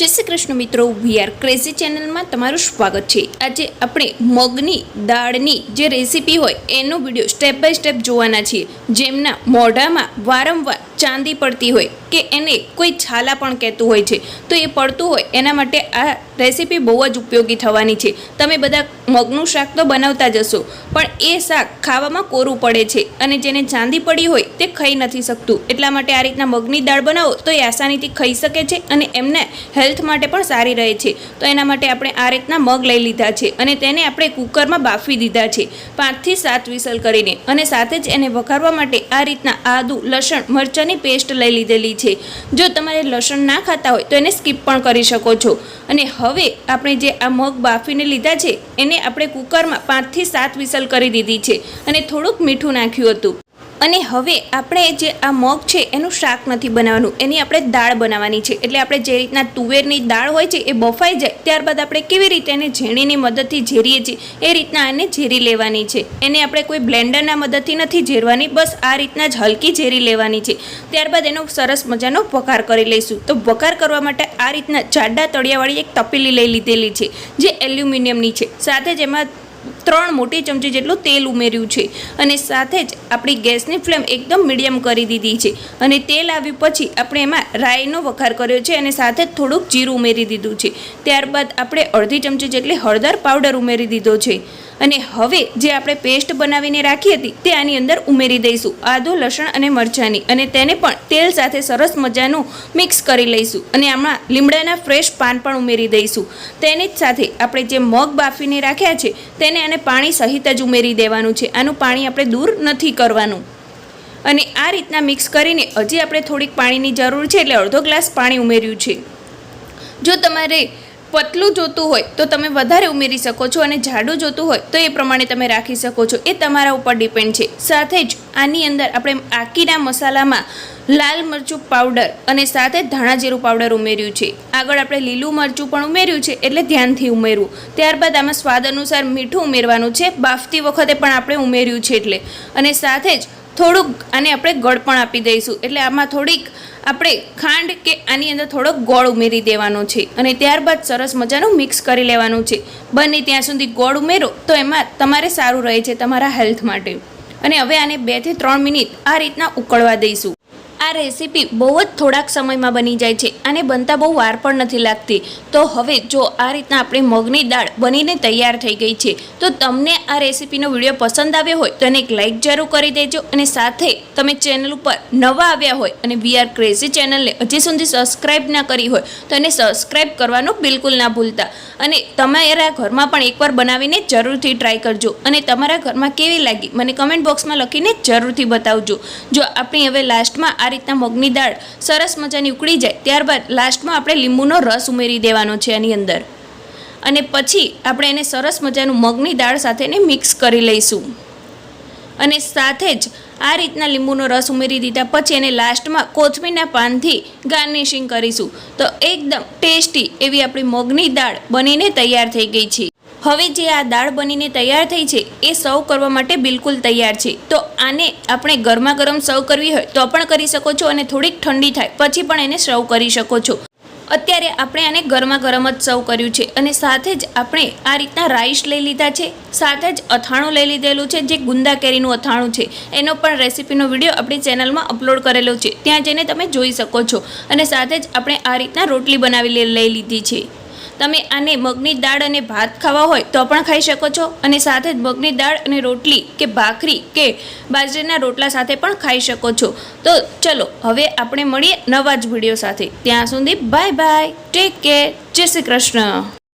જય શ્રી કૃષ્ણ મિત્રો. VR crazy ચેનલમાં તમારું સ્વાગત છે. આજે આપણે મગની, દાળની જે રેસીપી હોય એનો વીડિયો સ્ટેપ બાય સ્ટેપ જોવાના છીએ. જેમના મોઢામાં વારંવાર ચાંદી પડતી હોય કે એને કોઈ છાલા પણ કહેતું હોય છે, તો એ પડતું હોય એના માટે આ રેસીપી બહુ જ ઉપયોગી થવાની છે. તમે બધા મગનું શાક તો બનાવતા જ હશો, પણ એ શાક ખાવામાં કોરું પડે છે અને જેને ચાંદી પડી હોય તે ખાઈ નથી શકતું. એટલા માટે આ રીતના મગની દાળ બનાવો તો એ આસાનીથી ખાઈ શકે છે અને એમને હેલ્થ માટે પણ સારી રહે છે. તો એના માટે આપણે આ રીતના મગ લઈ લીધા છે અને તેને આપણે કુકરમાં બાફી દીધા છે. પાંચથી સાત વિસલ કરીને અને સાથે જ એને વઘારવા માટે આ રીતના આદુ, લસણ, મરચાંની પેસ્ટ લઈ લીધેલી છે. જો તમારે લસણ ના ખાતા હોય તો એને સ્કીપ પણ કરી શકો છો. અને હવે આપણે જે આ મગ બાફીને લીધા છે, એને આપણે કુકરમાં પાંચથી સાત વિસલ કરી દીધી છે. અને થોડુંક મીઠું નાખ્યું હતું. અને હવે આપણે જે આ મગ છે, એનું શાક નથી બનાવવાનું. એની આપણે દાળ બનાવવાની છે. એટલે આપણે જે રીતના તુવેરની દાળ હોય છે, એ બફાઈ જાય. ત્યારબાદ આપણે કેવી રીતે એને ઝીણીની મદદથી ઝેરીએ છીએ, એ રીતના એને ઝેરી લેવાની છે. એને આપણે કોઈ બ્લેન્ડરના મદદથી નથી ઝેરવાની, બસ આ રીતના જ હલકી ઝેરી લેવાની છે. ત્યારબાદ એનો સરસ મજાનો વઘાર કરી લઈશું. તો વઘાર કરવા માટે આ રીતના જાડા તળિયાવાળી એક તપેલી લઈ લીધેલી છે, જે એલ્યુમિનિયમની છે. સાથે જ એમાં ત્રણ મોટી ચમચી જેટલું તેલ ઉમેર્યું છે. અને સાથે જ આપણી ગેસની ફ્લેમ એકદમ મીડિયમ કરી દીધી છે. અને તેલ આવ્યું પછી આપણે એમાં રાઈનો વઘાર કર્યો છે અને સાથે જ થોડુંક જીરું ઉમેરી દીધું છે. ત્યારબાદ આપણે અડધી ચમચી જેટલી હળદર પાવડર ઉમેરી દીધો છે. અને હવે જે આપણે પેસ્ટ બનાવીને રાખી હતી તે આની અંદર ઉમેરી દઈશું. આદુ, લસણ અને મરચાંની. અને તેને પણ તેલ સાથે સરસ મજાનું મિક્સ કરી લઈશું. અને આમાં લીમડાના ફ્રેશ પાન પણ ઉમેરી દઈશું. તેની જ સાથે આપણે જે મગ બાફીને રાખ્યા છે, તેને અને પાણી સહિત જ ઉમેરી દેવાનું છે. આનું પાણી આપણે દૂર નથી કરવાનું. અને આ રીતના મિક્સ કરીને હજી આપણે થોડીક પાણીની જરૂર છે એટલે અડધો ગ્લાસ પાણી ઉમેર્યું છે. જો તમારે પતલું જોતું હોય તો તમે વધારે ઉમેરી શકો છો અને જાડું જોતું હોય તો એ પ્રમાણે તમે રાખી શકો છો. એ તમારા ઉપર ડિપેન્ડ છે. સાથે જ આની અંદર આપણે આકીના મસાલામાં લાલ મરચું પાવડર અને સાથે ધાણા જીરું પાવડર ઉમેર્યું છે. આગળ આપણે લીલું મરચું પણ ઉમેર્યું છે, એટલે ધ્યાનથી ઉમેરવું. ત્યારબાદ આમાં સ્વાદ અનુસાર મીઠું ઉમેરવાનું છે, બાફતી વખતે પણ આપણે ઉમેર્યું છે એટલે. અને સાથે જ થોડુંક આને આપણે ગળ પણ આપી દઈશું, એટલે આમાં થોડીક આપણે ખાંડ કે આની અંદર થોડોક ગોળ ઉમેરી દેવાનો છે. અને ત્યારબાદ સરસ મજાનું મિક્સ કરી લેવાનું છે. બને ત્યાં સુધી ગોળ ઉમેરો, તો એમાં તમારે સારું રહે છે તમારા હેલ્થ માટે. અને હવે આને બેથી ત્રણ મિનિટ આ રીતના ઉકળવા દઈશું. આ રેસીપી બહુ જ થોડાક સમયમાં બની જાય છે અને બનતા બહુ વાર પણ નથી લાગતી. તો હવે જો આ રીતના આપણી મગની દાળ બનીને તૈયાર થઈ ગઈ છે, તો તમને આ રેસીપીનો વીડિયો પસંદ આવ્યો હોય તો એને એક લાઇક જરૂર કરી દેજો અને સાથે તમે ચેનલ ઉપર નવા આવ્યા હોય અને વી આર ક્રેઝી ચેનલને હજી સુધી સબસ્ક્રાઇબ ના કરી હોય, તો એને સબસ્ક્રાઇબ કરવાનું બિલકુલ ના ભૂલતા. અને તમારા ઘરમાં પણ એકવાર બનાવીને જરૂરથી ટ્રાય કરજો અને તમારા ઘરમાં કેવી લાગી મને કમેન્ટ બોક્સમાં લખીને જરૂરથી બતાવજો. જો આપણી હવે લાસ્ટમાં આ રીતના મગની દાળ સરસ મજાની ઉકળી જાય, ત્યારબાદ લાસ્ટમાં આપણે લીંબુનો રસ ઉમેરી દેવાનો છે એની અંદર. અને પછી આપણે એને સરસ મજાનું મગની દાળ સાથે એને મિક્સ કરી લઈશું. અને સાથે જ આ રીતના લીંબુનો રસ ઉમેરી દીધા પછી એને લાસ્ટમાં કોથમીરના પાનથી ગાર્નિશિંગ કરીશું. તો એકદમ ટેસ્ટી એવી આપણી મગની દાળ બનીને તૈયાર થઈ ગઈ છે. હવે જે આ દાળ બનીને તૈયાર થઈ છે, એ સર્વ કરવા માટે બિલકુલ તૈયાર છે. તો આને આપણે ગરમા ગરમ સર્વ કરવી હોય તો પણ કરી શકો છો અને થોડીક ઠંડી થાય પછી પણ એને સર્વ કરી શકો છો. અત્યારે આપણે આને ગરમા ગરમ જ સર્વ કર્યું છે અને સાથે જ આપણે આ રીતના રાઈસ લઈ લીધા છે, સાથે જ અથાણું લઈ લીધેલું છે, જે ગુંદા કેરીનું અથાણું છે. એનો પણ રેસીપીનો વીડિયો આપણી ચેનલમાં અપલોડ કરેલો છે. ત્યાં જઈને તમે જોઈ શકો છો અને સાથે જ આપણે આ રીતના રોટલી બનાવી લઈ લીધી છે. તમે આને મગની દાળ અને ભાત ખાવા હોય તો પણ ખાઈ શકો છો. અને સાથે જ મગની દાળ અને રોટલી કે ભાખરી કે બાજરીના રોટલા સાથે પણ ખાઈ શકો છો. તો ચલો, હવે આપણે મળીએ નવા જ વીડિયો સાથે. ત્યાં સુધી બાય બાય, ટેક કેર, જય શ્રી કૃષ્ણ.